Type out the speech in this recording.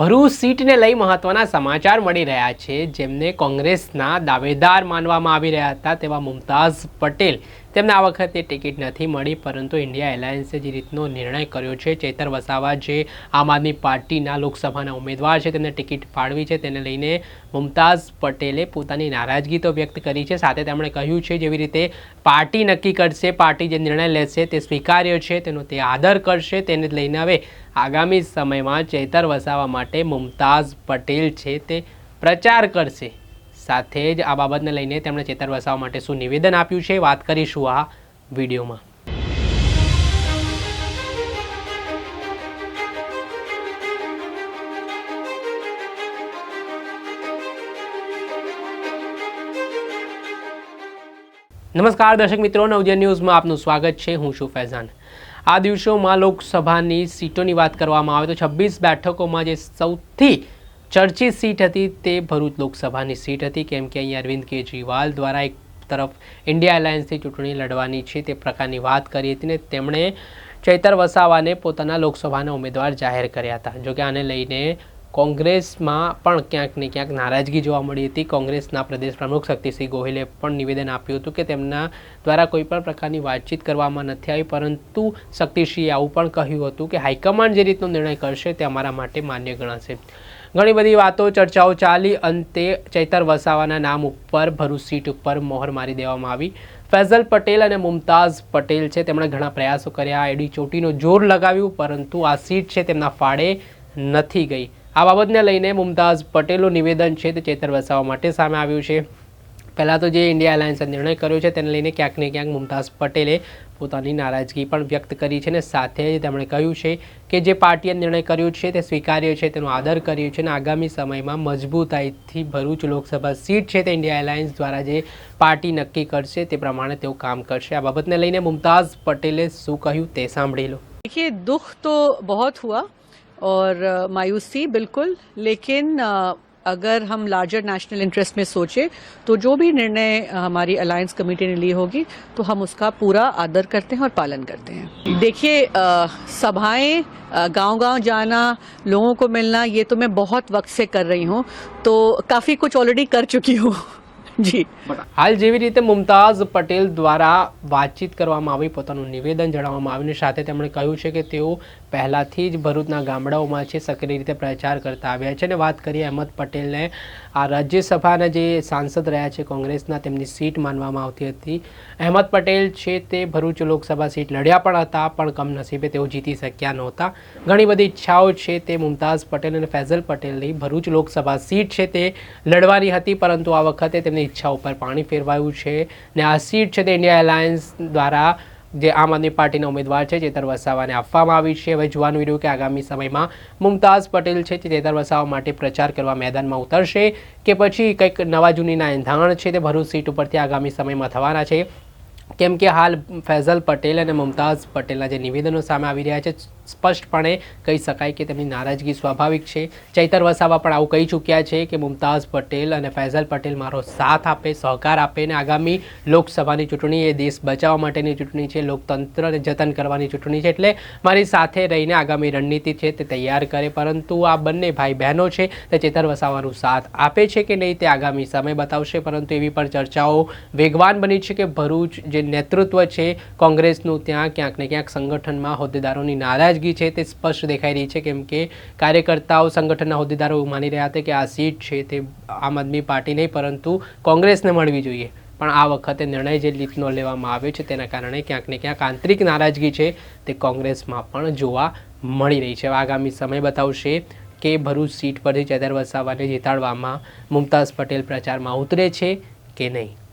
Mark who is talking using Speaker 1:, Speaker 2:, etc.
Speaker 1: ભરૂચ સીટને લઈ મહત્વના સમાચાર મળી રહ્યા છે. જેમને કોંગ્રેસના દાવેદાર માનવામાં આવી રહ્યા હતા તેવા મુમતાઝ પટેલ તેમને આ વખતે ટિકિટ નથી મળી, પરંતુ ઇન્ડિયા એલાયન્સે જે રીતનો નિર્ણય કર્યો છે, ચેતર વસાવા જે આમ આદમી પાર્ટીના લોકસભાના ઉમેદવાર છે, તેમને ટિકિટ ફાળવી છે, તેને લઈને મુમતાઝ પટેલે પોતાની નારાજગી તો વ્યક્ત કરી છે. સાથે તેમણે કહ્યું છે, જેવી રીતે પાર્ટી નક્કી કરશે, પાર્ટી જે નિર્ણય લેશે તે સ્વીકાર્ય છે, તેનો તે આદર કરશે, તેને લઈને હવે આગામી સમયમાં ચેતર વસાવા માટે મુમતાઝ પટેલ છે તે પ્રચાર કરશે. સાથે જ આ બાબતને લઈને તેમણે ચેતર વસાવવા માટે શું નિવેદન આપ્યું છે, વાત કરીશું આ વિડીયોમાં. નમસ્કાર, દર્શક મિત્રો. નવજન ન્યૂઝમાં આપનું સ્વાગત છે. હું છું ફૈઝાન. આ દિવસોમાં લોકસભાની સીટોની વાત કરવામાં આવે તો છવ્વીસ બેઠકોમાં જે સૌથી ચર્ચિત સીટ હતી તે ભરૂચ લોકસભાની સીટ હતી, કેમ કે અહીં અરવિંદ કેજરીવાલ દ્વારા એક તરફ ઇન્ડિયા એલાયન્સથી ચૂંટણી લડવાની છે તે પ્રકારની વાત કરી હતી ને તેમણે ચૈતર વસાવાને પોતાના લોકસભાના ઉમેદવાર જાહેર કર્યા હતા. જોકે આને લઈને કોંગ્રેસમાં પણ ક્યાંક ને ક્યાંક નારાજગી જોવા મળી હતી. કોંગ્રેસના પ્રદેશ પ્રમુખ શક્તિસિંહ ગોહિલે પણ નિવેદન આપ્યું હતું કે તેમના દ્વારા કોઈ પણ પ્રકારની વાતચીત કરવામાં નથી આવી, પરંતુ શક્તિસિંહે આવું પણ કહ્યું હતું કે હાઈકમાન્ડ જે રીતનો નિર્ણય કરશે તે અમારા માટે માન્ય ગણાશે. ઘણી બધી વાતો, ચર્ચાઓ ચાલી, અંતે ચૈતર વસાવાના નામ ઉપર ભરૂચ સીટ ઉપર મોહર મારી દેવામાં આવી. ફૈઝલ પટેલ અને મુમતાઝ પટેલ છે, તેમણે ઘણા પ્રયાસો કર્યા એડી ચોટીનો જોર લગાવ્યું, પરંતુ આ સીટ છે તેમના ફાળે નથી ગઈ. આ બાબતને લઈને મુમતાઝ પટેલનું નિવેદન છે તે ચેતર વસાવા માટે સામે આવ્યું છે. પહેલાં તો જે ઇન્ડિયા એલાયન્સે નિર્ણય કર્યો છે, તેને લઈને ક્યાંક ને ક્યાંક મુમતાઝ પટેલે પોતાની નારાજગી પણ વ્યક્ત કરી છે અને સાથે જ તેમણે કહ્યું છે કે જે પાર્ટીએ નિર્ણય કર્યો છે તે સ્વીકાર્ય છે તેનો આદર કર્યો છે અને આગામી સમયમાં મજબૂતાઈથી ભરૂચ લોકસભા સીટ છે તે ઇન્ડિયા એલાયન્સ દ્વારા જે પાર્ટી નક્કી કરશે તે પ્રમાણે તેઓ કામ કરશે આ બાબતને લઈને મુમતાઝ પટેલે શું કહ્યું તે સાંભળી લો
Speaker 2: देखिए दुख तो बहुत हुआ और अ, मायूसी बिल्कुल लेकिन अ, अगर हम लार्जर नेशनल इंटरेस्ट में सोचे तो जो भी निर्णय हमारी अलायंस कमेटी ने ली होगी तो हम उसका पूरा आदर करते हैं और पालन करते हैं। देखिए सभाएँ गांव-गांव जाना, लोगों को मिलना, ये तो मैं बहुत वक्त से कर रही हूँ तो काफ़ी कुछ ऑलरेडी कर चुकी हूँ। जी
Speaker 1: હાલ જેવી રીતે મુમતાઝ પટેલ દ્વારા વાતચીત કરવામાં આવી, પોતાનું નિવેદન જણાવવામાં આવ્યું સાથે તેમણે કહ્યું છે કે તેઓ પહેલાંથી જ ભરૂચના ગામડાઓમાં છે, સક્રિય રીતે પ્રચાર કરતા આવ્યા છે. અને વાત કરીએ અહેમદ પટેલને, આ રાજ્યસભાના જે સાંસદ રહ્યા છે, કોંગ્રેસના, તેમની સીટ માનવામાં આવતી હતી. અહેમદ પટેલ છે તે ભરૂચ લોકસભા સીટ લડ્યા પણ હતા, પણ કમનસીબે તેઓ જીતી શક્યા નહોતા. ઘણી બધી ઈચ્છાઓ છે તે મુમતાઝ પટેલ અને ફૈઝલ પટેલની. ભરૂચ લોકસભા સીટ છે તે લડવાની હતી, પરંતુ આ વખતે તેમની ઈચ્છા ઉપર પાણી ફેરવાયું છે ને આ સીટ છે તે ઇન્ડિયા એલાયન્સ દ્વારા જે આમ આદમી પાર્ટીના ઉમેદવાર છે ચેતર વસાવાને આપવામાં આવી છે. હવે જોવાનું રહ્યું કે આગામી સમયમાં મુમતાઝ પટેલ છે તે ચેતર વસાવા માટે પ્રચાર કરવા મેદાનમાં ઉતરશે કે પછી કંઈક નવા જૂનીના એંધાણ છે તે ભરૂચ સીટ ઉપરથી આગામી સમયમાં થવાના છે. કેમ કે હાલ ફૈઝલ પટેલ અને મુમતાઝ પટેલના જે નિવેદનો સામે આવી રહ્યા છે, સ્પષ્ટપણે કહી શકાય કે તેમની નારાજગી સ્વાભાવિક છે. ચૈતર વસાવા પણ આવું કહી ચૂક્યા છે કે મુમતાઝ પટેલ અને ફૈઝલ પટેલ મારો સાથ આપે, સહકાર આપે અને આગામી લોકસભાની ચૂંટણી એ દેશ બચાવવા માટેની ચૂંટણી છે લોકતંત્રને જતન કરવાની ચૂંટણી છે એટલે મારી સાથે રહીને આગામી રણનીતિ છે તે તૈયાર કરે. પરંતુ આ બંને ભાઈ બહેનો છે તે ચેતર વસાવાનું સાથ આપે છે કે નહીં તે આગામી સમય બતાવશે. પરંતુ એવી પણ ચર્ચાઓ વેગવાન બની છે કે ભરૂચ જે નેતૃત્વ છે કોંગ્રેસનું ત્યાં ક્યાંક ને ક્યાંક સંગઠનમાં હોદ્દેદારોની નારાજગી છે તે સ્પષ્ટ દેખાઈ રહી છે, કેમ કે કાર્યકર્તાઓ સંગઠનના હોદ્દેદારો માની રહ્યા હતા કે આ સીટ છે તે આમ આદમી પાર્ટી નહીં, પરંતુ કોંગ્રેસને મળવી જોઈએ. પણ આ વખતે નિર્ણય જે લીટનો લેવામાં આવ્યો છે તેના કારણે ક્યાંક ને ક્યાંક આંતરિક નારાજગી છે તે કોંગ્રેસમાં પણ જોવા મળી રહી છે. આગામી સમય બતાવશે કે ભરૂચ સીટ પરથી ચેતર વસાવાને જીતાડવામાં મુમતાઝ પટેલ પ્રચારમાં ઉતરે છે કે નહીં.